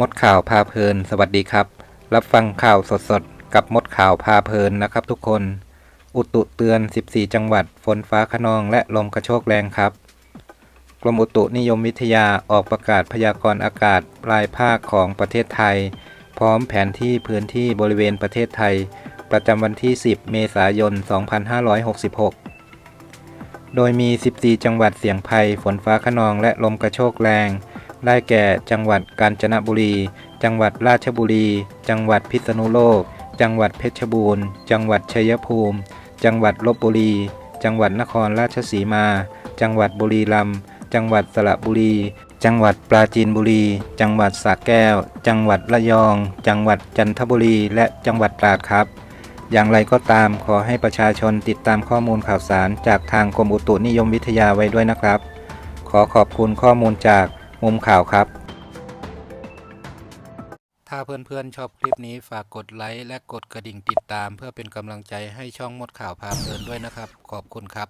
มดข่าวพาเพลิน สวัสดีครับ รับฟังข่าวสดๆ กับมดข่าวพาเพลินนะครับทุกคน อุตุเตือน 14 จังหวัด ฝนฟ้าขนองและลมกระโชกแรงครับ กรมอุตุนิยมวิทยาออกประกาศพยากรณ์อากาศรายภาคของประเทศไทย พร้อมแผนที่พื้นที่บริเวณประเทศไทย ประจำวันที่ 10 เมษายน 2566 โดยมี 14 จังหวัดเสี่ยงภัย ฝนฟ้าขนองและลมกระโชกแรง ได้แก่ จังหวัดกาญจนบุรี จังหวัดราชบุรี จังหวัดพิษณุโลก จังหวัดเพชรบูรณ์ จังหวัดชัยภูมิ จังหวัดลบบุรี จังหวัดนครราชสีมา จังหวัดบุรีรัมย์ จังหวัดสระบุรี จังหวัดปราจีนบุรี จังหวัดสระแก้ว จังหวัดระยอง จังหวัดจันทบุรี และจังหวัดตราดครับอย่างไรก็ตามขอให้ประชาชนติดตามข้อมูลข่าวสารจากทางกรมอุตุนิยมวิทยาไว้ด้วยนะครับ ขอขอบคุณข้อมูลจาก มุมข่าวครับ ถ้าเพื่อนๆชอบคลิปนี้ฝากกดไลค์และกดกระดิ่งติดตาม เพื่อเป็นกำลังใจให้ช่องมดข่าวพาเพลินด้วยนะครับ ขอบคุณครับ